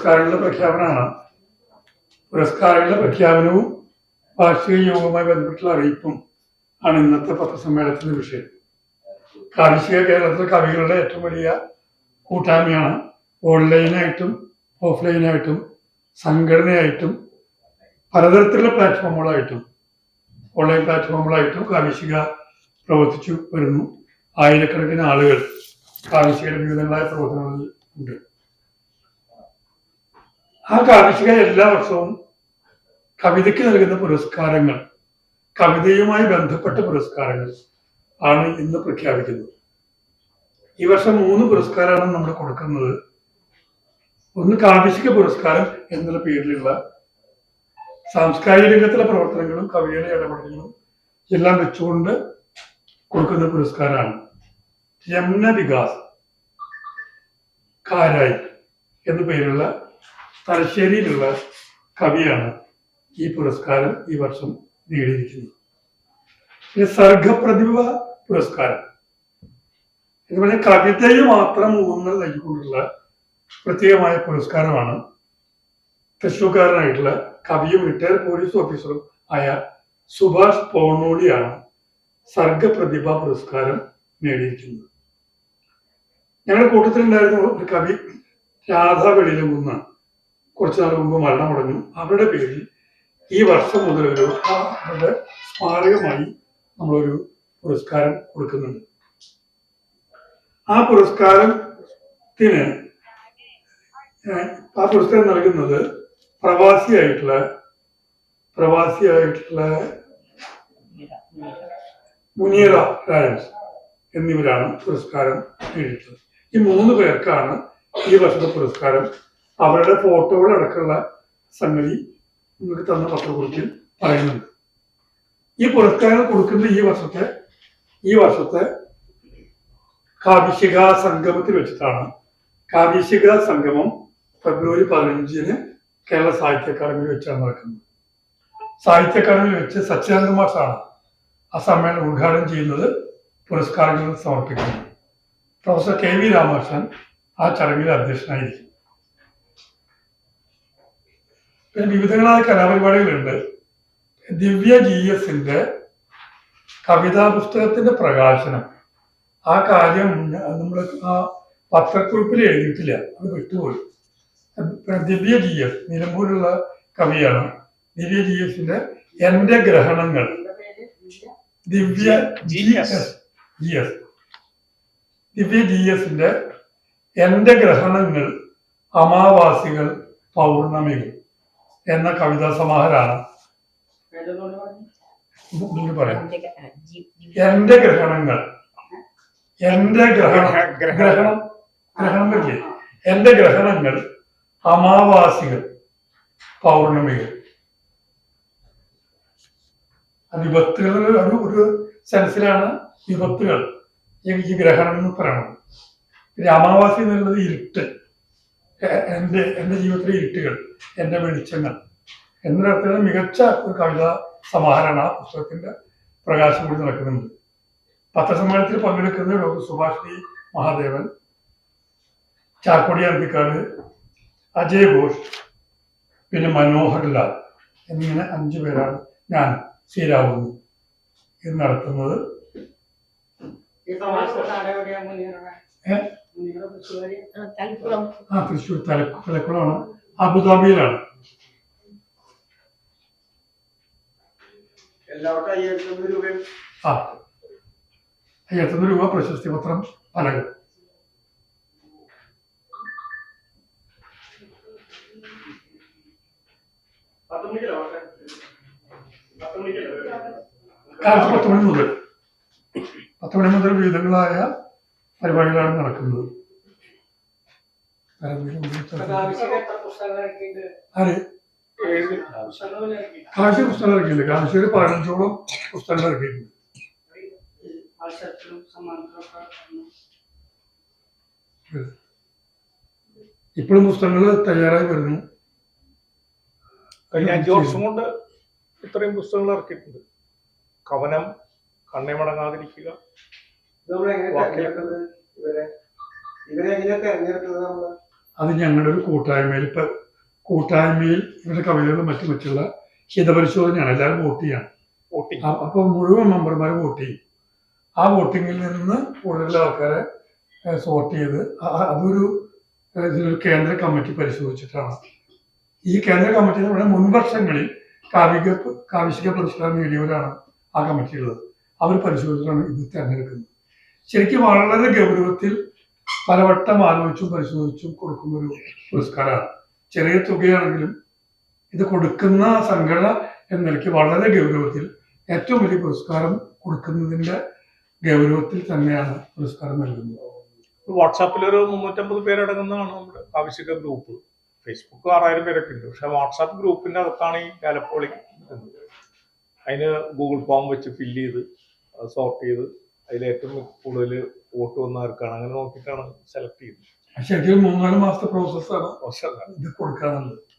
പുരസ്കാരങ്ങളുടെ പ്രഖ്യാപനമാണ്. പുരസ്കാരങ്ങളുടെ പ്രഖ്യാപനവും വാർഷിക യോഗവുമായി ബന്ധപ്പെട്ടുള്ള അറിയിപ്പും ആണ് ഇന്നത്തെ പത്രസമ്മേളനത്തിന്റെ വിഷയം. കാർഷിക കേരളത്തിലെ കവികളുടെ ഏറ്റവും വലിയ കൂട്ടായ്മയാണ് ഓൺലൈനായിട്ടും ഓഫ്ലൈനായിട്ടും സംഘടനയായിട്ടും പലതരത്തിലുള്ള പ്ലാറ്റ്ഫോമുകളായിട്ടും ഓൺലൈൻ പ്ലാറ്റ്ഫോമുകളായിട്ടും കാർഷിക പ്രവർത്തിച്ചു വരുന്നു. ആയിരക്കണക്കിന് ആളുകൾ കാർഷിക വിവിധങ്ങളായ പ്രവർത്തനങ്ങളിൽ ഉണ്ട്. ആ കാർഷിക എല്ലാ വർഷവും കവിതയ്ക്ക് നൽകുന്ന പുരസ്കാരങ്ങൾ കവിതയുമായി ബന്ധപ്പെട്ട പുരസ്കാരങ്ങൾ ആണ് ഇന്ന് പ്രഖ്യാപിക്കുന്നത്. ഈ വർഷം മൂന്ന് പുരസ്കാരമാണ് നമ്മൾ കൊടുക്കുന്നത്. ഒന്ന് കാർഷിക പുരസ്കാരം എന്നുള്ള പേരിലുള്ള സാംസ്കാരിക രംഗത്തിലെ പ്രവർത്തനങ്ങളും കവിയുടെ ഇടപെടലുകളും എല്ലാം വെച്ചുകൊണ്ട് കൊടുക്കുന്ന പുരസ്കാരമാണ്. യമുന വികാസ് കാരായി എന്നു പേരുള്ള തലശ്ശേരിയിലുള്ള കവിയാണ് ഈ പുരസ്കാരം ഈ വർഷം നേടിയിരിക്കുന്നത്. പിന്നെ സർഗപ്രതിഭ പുരസ്കാരം. ഇതുപോലെ കവിതയെ മാത്രം ഊന്നൽ നൽകിക്കൊണ്ടുള്ള പ്രത്യേകമായ പുരസ്കാരമാണ് തൃശ്ശൂക്കാരനായിട്ടുള്ള കവിയും റിട്ടയർ പോലീസ് ഓഫീസറും ആയ സുഭാഷ് പോണോളിയാണ് സർഗപ്രതിഭ പുരസ്കാരം നേടിയിരിക്കുന്നത്. ഞങ്ങളുടെ കൂട്ടത്തിലുണ്ടായിരുന്ന ഒരു കവി രാധ വെളിയിലങ്കുന്ന കുറച്ചു നാൾ മുമ്പ് മരണമടഞ്ഞു അവരുടെ പേരിൽ ഈ വർഷം മുതൽ ഒരു അവരുടെ സ്മാരകമായി നമ്മളൊരു പുരസ്കാരം കൊടുക്കുന്നുണ്ട്. ആ പുരസ്കാരത്തിന് ആ പുരസ്കാരം നൽകുന്നത് പ്രവാസിയായിട്ടുള്ള പ്രവാസിയായിട്ടുള്ള മുനീറ രാജൻസ് എന്നിവരാണ് പുരസ്കാരം നേടിയിട്ടുള്ളത്. ഈ മൂന്ന് പേർക്കാണ് ഈ വർഷത്തെ പുരസ്കാരം അവരുടെ ഫോട്ടോകൾ അടക്കമുള്ള സംഗതി നിങ്ങൾക്ക് തന്ന പത്രക്കുറിപ്പിൽ പറയുന്നുണ്ട്. ഈ പുരസ്കാരം കൊടുക്കുന്ന ഈ വർഷത്തെ ഈ വർഷത്തെ കാവിശിക സംഗമത്തിൽ വെച്ചിട്ടാണ്. കാവിശിക സംഗമം ഫെബ്രുവരി പതിനഞ്ചിന് കേരള സാഹിത്യ അക്കാദമിയിൽ വെച്ചാണ് നടക്കുന്നത്. സാഹിത്യ അക്കാദമിയിൽ വെച്ച് സച്ചിദാനന്ദ മാഷാണ് ആ സമ്മേളനം ഉദ്ഘാടനം ചെയ്യുന്നത് പുരസ്കാരങ്ങൾ സമർപ്പിക്കുന്നത്. പ്രൊഫസർ കെ വി രാമകൃഷ്ണൻ ആ ചടങ്ങിൽ അധ്യക്ഷനായിരിക്കും. പിന്നെ വിവിധങ്ങളായ കലാപരിപാടികളുണ്ട്. ദിവ്യ ജി എസിന്റെ കവിതാ പുസ്തകത്തിന്റെ പ്രകാശനം. ആ കാര്യം നമ്മൾ ആ പത്രക്കുറിപ്പിൽ എഴുതിയിട്ടില്ല. അത് വിട്ടുപോയി. ദിവ്യ ജി എസ് നിലമ്പൂരിലുള്ള കവിയാണ് ദിവ്യ ജി എസിന്റെ എന്റെ ഗ്രഹണങ്ങൾ. Divya G S. G S. Divya G എസിന്റെ എന്റെ ഗ്രഹണങ്ങൾ അമാവാസികൾ പൗർണമികൾ. എന്ന കവിതാ സമാഹാരാണ്. എന്റെ ഗ്രഹണങ്ങൾ. എന്റെ ഗ്രഹണം. ഗ്രഹണം. ഗ്രഹണം എന്റെ ഗ്രഹണങ്ങൾ അമാവാസികൾ പൗർണമികൾ. വിപത്തുകൾ ഒരു ഒരു സെൻസിലാണ് വിപത്തുകൾ. ഈ ഗ്രഹണം എന്ന് പറയണത്. അമാവാസി എന്നുള്ളത് ഇരുട്ട്. എ- എന്റെ എന്റെ ജീവിതത്തിലെ ഇരുട്ടുകൾ എന്റെ വെളിച്ചങ്ങൾ. എന്നൊരർത്ഥത്തിൽ മികച്ച ഒരു കവിതാ സമാഹരണ ആ പുസ്തകത്തിന്റെ പ്രകാശം കൂടി നടക്കുന്നുണ്ട്. പത്രസമ്മേളനത്തിൽ പങ്കെടുക്കുന്ന ഡോക്ടർ സുഭാഷ് ഡി മഹാദേവൻ ചാക്കോടി അന്തിക്കാട് അജയ് ഘോഷ് പിന്നെ മനോഹർ ലാൽ എന്നിങ്ങനെ അഞ്ചു പേരാണ് ഞാൻ ശ്രീരാവുന്നു ഇത് നടത്തുന്നത്. ആ തൃശ്ശൂർ തല തലക്കുളമാണ്. അബുദാബിയിലാണ്. അയ്യായിരത്തി രൂപ പ്രശസ്തി പത്രം പലകൾ കാലത്ത് പത്ത് മണി മുതൽ. പത്ത് മണി മുതൽ വിവിധങ്ങളായ പരിപാടികളാണ് നടക്കുന്നത്. കാശി ആര്? പുസ്തകം ഇറക്കിയില്ല കാർഷിക പതിനഞ്ചോളം പുസ്തകങ്ങൾ ഇറക്കിയിട്ടുണ്ട് ഇപ്പോഴും പുസ്തകങ്ങൾ തയ്യാറായി വരുന്നു. കഴിഞ്ഞ അഞ്ചു വർഷം കൊണ്ട് ഇത്രയും പുസ്തകങ്ങൾ ഇറക്കിയിട്ടുണ്ട്. കവനം കണ്ണേ മടങ്ങാതിരിക്കുക അത് ഞങ്ങളുടെ ഒരു കൂട്ടായ്മയിൽ ഇപ്പൊ കൂട്ടായ്മയിൽ ഇവരുടെ കവിതകളും മറ്റു മറ്റുള്ള ഹിതപരിശോധനയാണ്. എല്ലാവരും വോട്ട് ചെയ്യാണ്. അപ്പൊ അപ്പോൾ മുഴുവൻ മെമ്പർമാർ വോട്ട് ചെയ്യും. ആ വോട്ടിങ്ങിൽ നിന്ന് കൂടുതൽ ആൾക്കാരെ സോർട്ട് ചെയ്ത് അതൊരു ഇതിലൊരു കേന്ദ്ര കമ്മിറ്റി പരിശോധിച്ചിട്ടാണ്. ഈ കേന്ദ്ര കമ്മിറ്റി നമ്മുടെ മുൻ വർഷങ്ങളിൽ കാവിക കാവിശിക പുരസ്കാരം നേടിയവരാണ് ആ കമ്മിറ്റിയുള്ളത് അവർ പരിശോധിച്ചിട്ടാണ് ഇത് തിരഞ്ഞെടുക്കുന്നത്. ശരിക്കും വളരെ ഗൗരവത്തിൽ പലവട്ടം ആലോചിച്ചും പരിശോധിച്ചും കൊടുക്കുന്ന ഒരു പുരസ്കാരമാണ്. ചെറിയ തുകയാണെങ്കിലും ഇത് കൊടുക്കുന്ന സംഘടന എന്ന നിലയ്ക്ക് വളരെ ഗൗരവത്തിൽ ഏറ്റവും വലിയ പുരസ്കാരം കൊടുക്കുന്നതിന്റെ ഗൗരവത്തിൽ തന്നെയാണ് പുരസ്കാരം നൽകുന്നത്. വാട്സാപ്പിൽ ഒരു മുന്നൂറ്റമ്പത് പേരടങ്ങുന്നതാണ് നമ്മുടെ ആവശ്യക ഗ്രൂപ്പ് ഫേസ്ബുക്ക് ആറായിരം പേരൊക്കെ ഉണ്ട്. പക്ഷെ വാട്സാപ്പ് ഗ്രൂപ്പിന്റെ അകത്താണ് ഈ ഗാലപ്പോളി അതിന് ഗൂഗിൾ ഫോം വെച്ച് ഫില്ല് ചെയ്ത് സോർട്ട് ചെയ്ത് അതിൽ ഏറ്റവും കൂടുതൽ വോട്ട് വന്ന ആർക്കാണ്? അങ്ങനെ നോക്കിയിട്ടാണ് സെലക്ട് ചെയ്യുന്നത് ശരിക്കും മൂന്നാൽ മാസത്തെ പ്രോസസ്സാണ് ഇത് കൊടുക്കാന്നുള്ളത്